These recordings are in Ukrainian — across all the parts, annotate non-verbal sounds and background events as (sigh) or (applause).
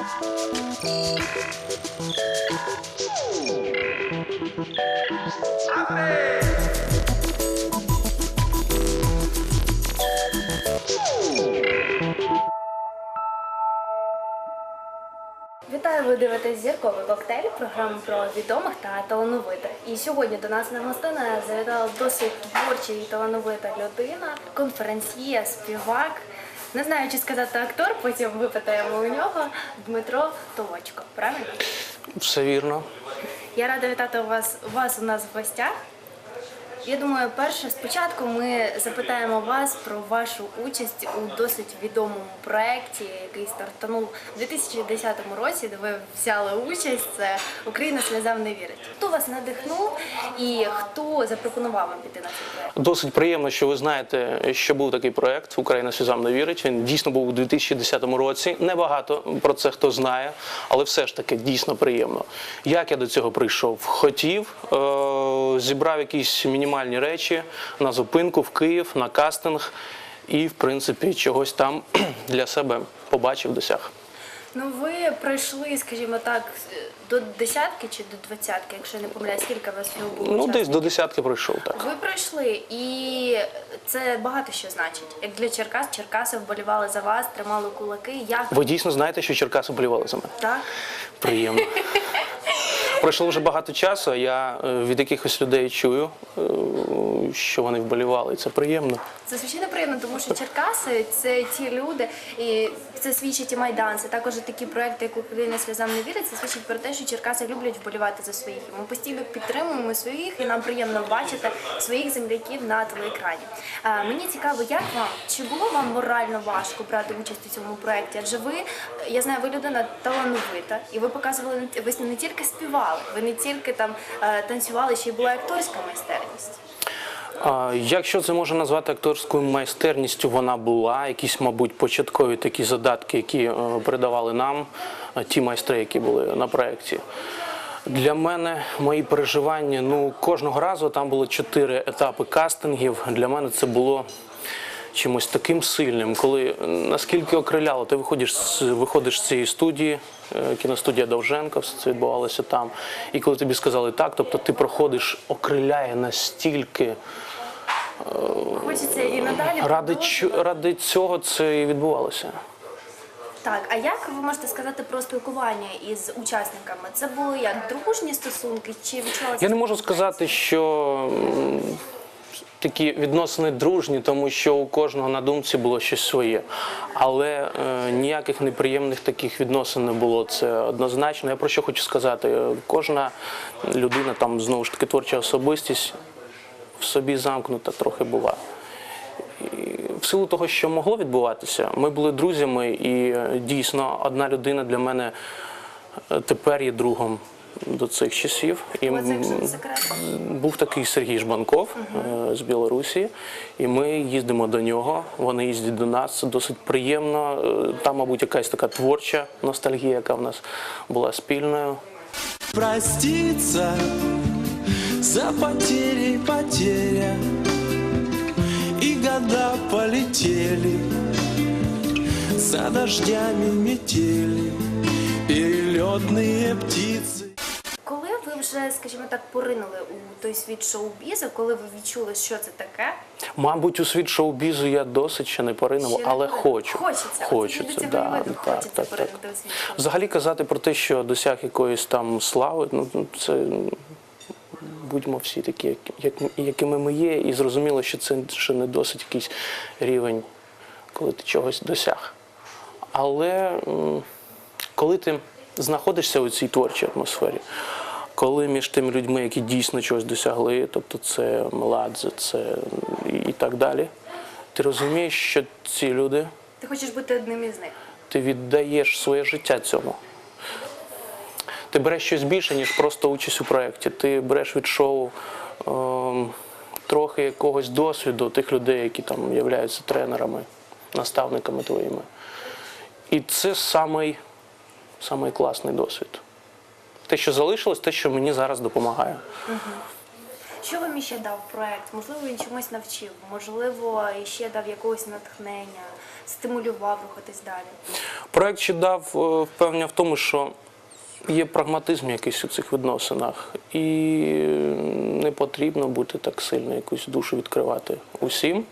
Вітаю, ви дивитесь зірковий коктейль, програму про відомих та талановитих. І сьогодні до нас на гостина завітала досить творча і талановита людина, конференсьє, співак. Не знаю, чи сказати актор, потім випитаємо у нього Дмитро Толочко. Правильно? Все вірно. Я рада вітати вас, вас у нас в гостях. Я думаю, перше спочатку ми запитаємо вас про вашу участь у досить відомому проєкті, який стартанув у 2010 році, де ви взяли участь. Це Україна сльозам не вірить. Хто вас надихнув і хто запропонував вам піти на цей проєкт? Досить приємно, що ви знаєте, що був такий проект Україна сльозам не вірить. Він дійсно був у 2010 році. Небагато про це хто знає, але все ж таки дійсно приємно. Як я до цього прийшов? Хотів, е- зібрав якісь мінімальні речі на зупинку в Київ, на кастинг, і, в принципі, чогось там (clears throat) для себе побачив, досяг. Ну ви пройшли, скажімо так, до десятки чи до двадцятки, якщо я не помиляюсь, скільки у вас всього було Ну, десь до десятки пройшов так. Ви пройшли, і це багато що значить. Як для Черкас, Черкаси вболівали за вас, тримали кулаки. Як Ви дійсно знаєте, що Черкаси болівали за мене? так? Приємно. (laughs) Пройшло вже багато часу. Я е, від якихось людей чую, е, що вони вболівали, і це приємно. Це звичайно приємно, тому що Черкаси це ті люди, і це свідчить і Майдан. Це також такі проекти, як Україна сльозам не вірить. Це свідчить про те, що Черкаси люблять вболівати за своїх. Ми постійно підтримуємо своїх, і нам приємно бачити своїх земляків на телеекрані. Мені цікаво, як вам чи було вам морально важко брати участь у цьому проекті? Адже ви, я знаю, ви людина талановита, і ви показували ви не тільки співали, ви не тільки там е, танцювали, ще й була акторська майстерність. Якщо це можна назвати акторською майстерністю, вона була. Якісь, мабуть, початкові такі задатки, які е, передавали нам е, ті майстри, які були на проєкті. Для мене мої переживання, ну кожного разу там було чотири етапи кастингів. Для мене це було чимось таким сильним, коли е, наскільки окриляло, ти виходиш з виходиш з цієї студії, е, кіностудія Довженка, все це відбувалося там. І коли тобі сказали так, тобто ти проходиш, окриляє настільки. Хочеться і надалі Ради, ради цього це і відбувалося. Так, а як ви можете сказати про спілкування із учасниками? Це були як дружні стосунки, чи відчувалося? Я не можу сказати, що такі відносини дружні, тому що у кожного на думці було щось своє. Але е, ніяких неприємних таких відносин не було. Це однозначно. Я про що хочу сказати? Кожна людина, там знову ж таки творча особистість в собі замкнута трохи була. В силу того, що могло відбуватися, ми були друзями, і е, дійсно одна людина для мене е, тепер є другом до цих часів. І був такий Сергій Жбанков е, з Білорусі, і ми їздимо до нього. Вони їздять до нас. Це досить приємно. Е, Там, мабуть, якась така творча ностальгія, яка в нас була спільною. проститься за потери потеря И года полетели за дождями метели Перелетные птицы вже, скажімо так, поринули у той світ шоу-бізу, коли ви відчули, що це таке? Мабуть, у світ шоу-бізу я досить ще не поринув, Ще але поринув. хочу. Хочеться. Хочеться, да, видно, так, хочеться так, так. у світ. Взагалі казати про те, що досяг якоїсь там слави, ну це будьмо всі такі, як, як, якими ми є, і зрозуміло, що це ще не досить якийсь рівень, коли ти чогось досяг. Але коли ти знаходишся у цій творчій атмосфері, коли між тими людьми, які дійсно чогось досягли, тобто це Меладзе, це і, так далі, ти розумієш, що ці люди Ти хочеш бути одним із них. ти віддаєш своє життя цьому. Ти береш щось більше, ніж просто участь у проєкті. Ти береш від шоу ем, трохи якогось досвіду тих людей, які там являються тренерами, наставниками твоїми. І це самий, самий класний досвід. Те, що залишилось, те, що мені зараз допомагає. Що вам іще дав проект? Можливо, він чомусь навчив, можливо, іще дав якогось натхнення, стимулював рухатись далі. Проект ще дав е, впевнення в тому, що є прагматизм якийсь у цих відносинах, і не потрібно бути так сильно якусь душу відкривати усім.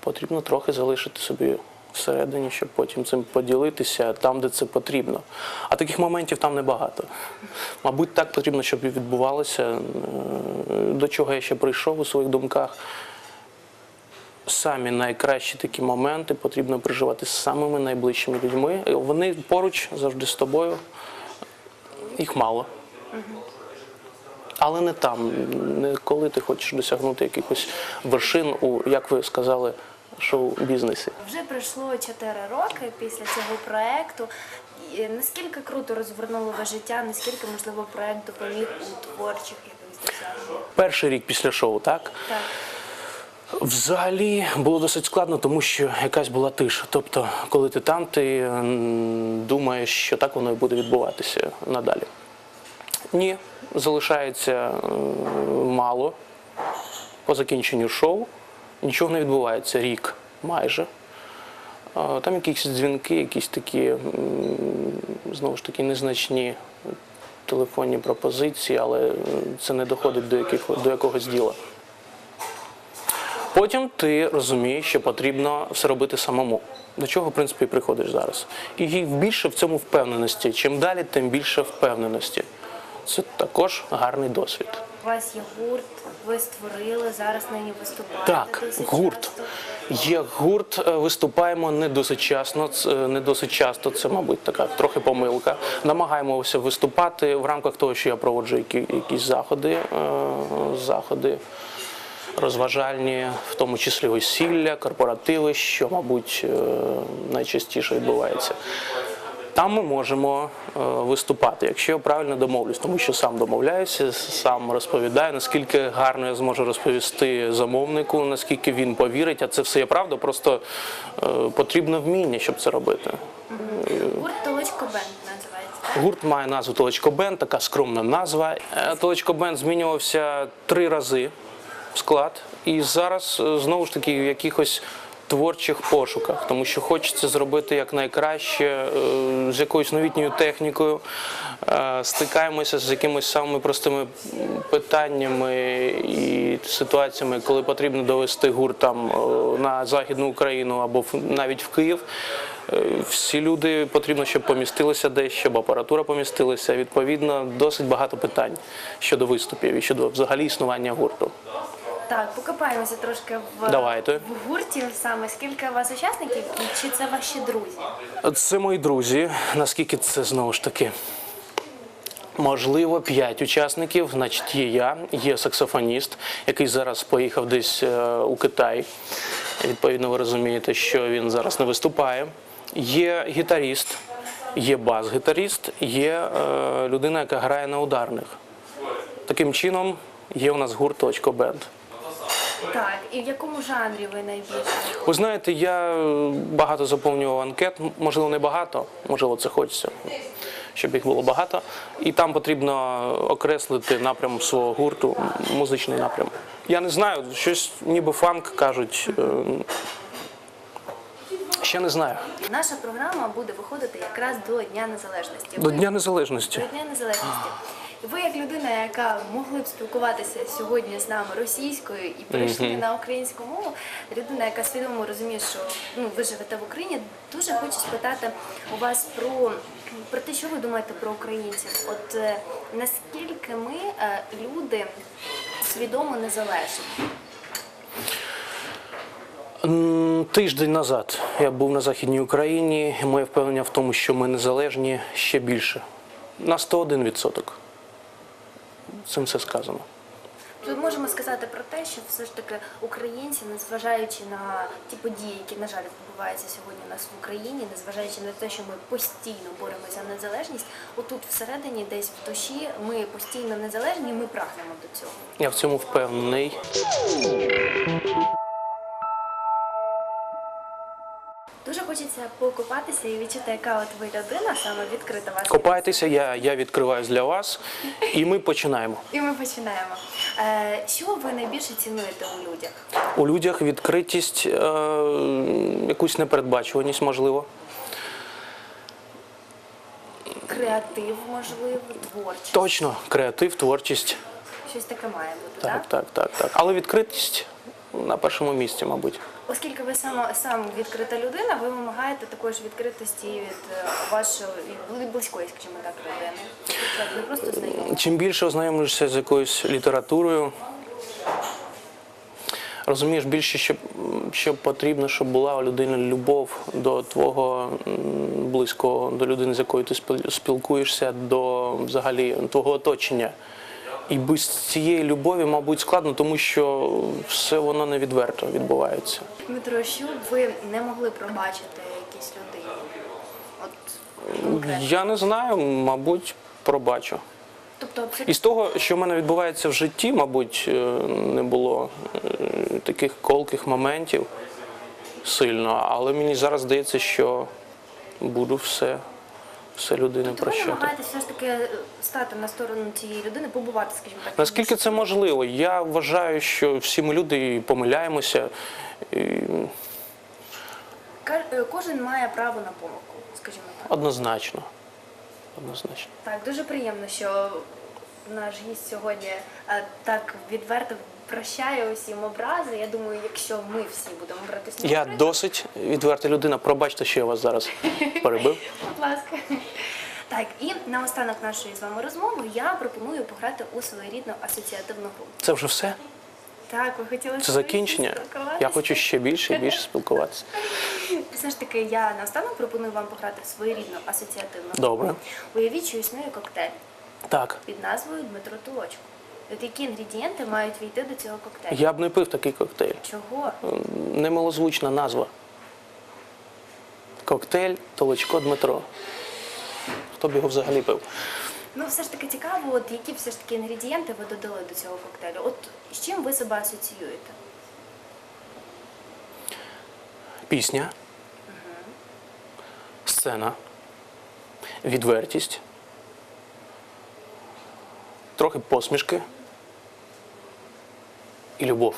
Потрібно трохи залишити собі всередині, щоб потім цим поділитися там, де це потрібно. А таких моментів там небагато. Мабуть, так потрібно, щоб відбувалося. Е, До чого я ще прийшов у своїх думках. Самі найкращі такі моменти потрібно переживати з самими найближчими людьми. Вони поруч завжди з тобою. Їх мало. Але не там, не коли ти хочеш досягнути якихось вершин у, як ви сказали, шоу-бізнесі. Вже пройшло 4 роки після цього проекту. І Наскільки круто розвернуло ви життя, наскільки можливо проект допоміг у творчих якихось? Перший рік після шоу, так? Так. Взагалі було досить складно, тому що якась була тиша. Тобто, коли ти там, ти думаєш, що так воно і буде відбуватися надалі. Ні, залишається мало. По закінченню шоу нічого не відбувається рік майже. Там якісь дзвінки, якісь такі, знову ж таки, незначні телефонні пропозиції, але це не доходить до, яких, до якогось діла. Потім ти розумієш, що потрібно все робити самому. До чого, в принципі, приходиш зараз. І більше в цьому впевненості. Чим далі, тим більше впевненості. Це також гарний досвід. У вас є гурт, ви створили, зараз нині виступаєте. Так, гурт. Є гурт, е, виступаємо не досить часто. це- Не досить часто, це, мабуть, така трохи помилка. Намагаємося виступати в рамках того, що я проводжу які- якісь заходи, е, заходи розважальні, в тому числі весілля, корпоративи, що, мабуть, е, найчастіше відбувається. Там ми можемо е, виступати, якщо я правильно домовлюсь, тому що сам домовляюся, сам розповідаю, наскільки гарно я зможу розповісти замовнику, наскільки він повірить, а це все є правда, просто е, потрібно вміння, щоб це робити. Гурт Толочко Бенд називається. так? Гурт має назву Толечко Бенд, така скромна назва. Е, Толечко Бенд змінювався три рази склад, і зараз знову ж таки в якихось творчих пошуках, тому що хочеться зробити якнайкраще е, з якоюсь новітньою технікою. Е, Стикаємося з якимись самими простими питаннями і ситуаціями, коли потрібно довести гурт там е, на Західну Україну або навіть в Київ. Всі люди потрібно, щоб помістилися десь, щоб апаратура помістилася. Відповідно, досить багато питань щодо виступів і щодо взагалі існування гурту. Так, покопаємося трошки в, Давайте. в гурті саме. Скільки у вас учасників і чи це ваші друзі? Це мої друзі. Наскільки це знову ж таки? Можливо, п'ять учасників. Значить, є я, є саксофоніст, який зараз поїхав десь е, у Китай. Відповідно, ви розумієте, що він зараз не виступає. Є гітаріст, є бас-гітаріст, є е, людина, яка грає на ударних. Таким чином, є у нас гурт «Точко Бенд». Так, і в якому жанрі ви найбільше? Ви знаєте, я е, багато заповнював анкет, можливо, не багато, можливо, це хочеться, щоб їх було багато. І там потрібно окреслити напрям свого гурту, музичний напрям. Я не знаю, щось ніби фанк кажуть. е, Ще не знаю. Наша програма буде виходити якраз до Дня Незалежності. До Дня Незалежності. До Дня Незалежності. Ви як людина, яка могли б спілкуватися сьогодні з нами російською і перейшли на українську мову, людина, яка свідомо розуміє, що ну ви живете в Україні, дуже хочу спитати у вас про, про те, що ви думаєте про українців. От е, наскільки ми е, люди свідомо незалежні? М, Тиждень назад я був на Західній Україні, і моє впевнення в тому, що ми незалежні ще більше. На 101%. Цим все сказано. Ми можемо сказати про те, що все ж таки українці, незважаючи на ті події, які на жаль відбуваються сьогодні у нас в Україні, незважаючи на те, що ми постійно боремося за незалежність, отут всередині, десь в душі, ми постійно незалежні, ми прагнемо до цього. Я в цьому впевнений. Дуже хочеться покупатися і відчути, яка от ви людина, саме відкрита вас. Копайтеся, я, я відкриваюсь для вас, і ми починаємо. І ми починаємо. Е, що ви найбільше цінуєте у людях? У людях відкритість, е, якусь непередбачуваність, можливо. Креатив, можливо, творчість. Точно, креатив, творчість. Щось таке має бути, Так, так, так, так. Але відкритість на першому місці, мабуть. Оскільки ви сам, сам відкрита людина, ви вимагаєте також відкритості від е, вашої близької, скажімо так, людини. Чим більше ознайомишся з якоюсь літературою, розумієш більше, що, що потрібно, щоб була у людини любов до твого близького, до людини, з якою ти спіл- спілкуєшся, до взагалі твого оточення. І без цієї любові, мабуть, складно, тому що все воно невідверто відбувається. Дмитро, що ви не могли пробачити якійсь людині? От конкретно. Я не знаю, мабуть, пробачу. Тобто абсолютно Із того, що в мене відбувається в житті, мабуть, е, не було е, таких колких моментів сильно, але мені зараз здається, що буду все, все людини Тобто ви прощати. намагаєтесь все ж таки е, стати на сторону цієї людини, побувати, скажімо так. Наскільки це можливо? Я вважаю, що всі ми люди і помиляємося. І е, Кожен має право на помилку, скажімо так. однозначно. Однозначно. Так, дуже приємно, що наш гість сьогодні е, так відверто прощає усім образи. Я думаю, якщо ми всі будемо брати з Я приклад, досить відверта людина. Пробачте, що я вас зараз перебив. (laughs) Будь ласка. Так, і наостанок нашої з вами розмови я пропоную пограти у своєрідну асоціативну гру. Це вже все. Так, ви хотіли Це закінчення. Я хочу ще більше і більше спілкуватися. (laughs) Все ж таки, я наостанок пропоную вам пограти в своєрідну асоціативну гру. Добре. Уявіть, що існує коктейль Так. під назвою Дмитро Тулочко. От які інгредієнти мають війти до цього коктейлю? Я б не пив такий коктейль. Чого? Немилозвучна назва. Коктейль Толочко Дмитро. Хто б його взагалі пив? Ну, все ж таки цікаво, от які все ж таки інгредієнти ви додали до цього коктейлю? От з чим ви себе асоціюєте? Пісня, сцена, відвертість, трохи посмішки і любов.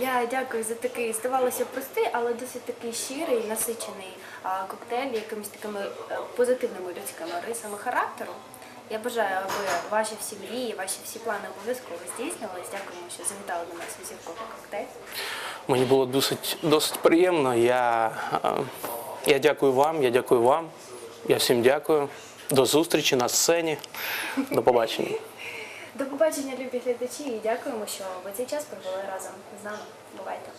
Я дякую за такий, здавалося, простий, але досить такий щирий, насичений а, коктейль якимись такими е, позитивними людськими рисами характеру. Я бажаю, аби ваші всі мрії, ваші всі плани обов'язково здійснювались. Дякуємо, що завітали до нас у зірковий коктейль. Мені було досить, досить приємно. Я, е, я дякую вам, я дякую вам. Я всім дякую. До зустрічі на сцені. До побачення. До побачення, любі глядачі, і дякуємо, що ви цей час провели разом з нами. Бувайте!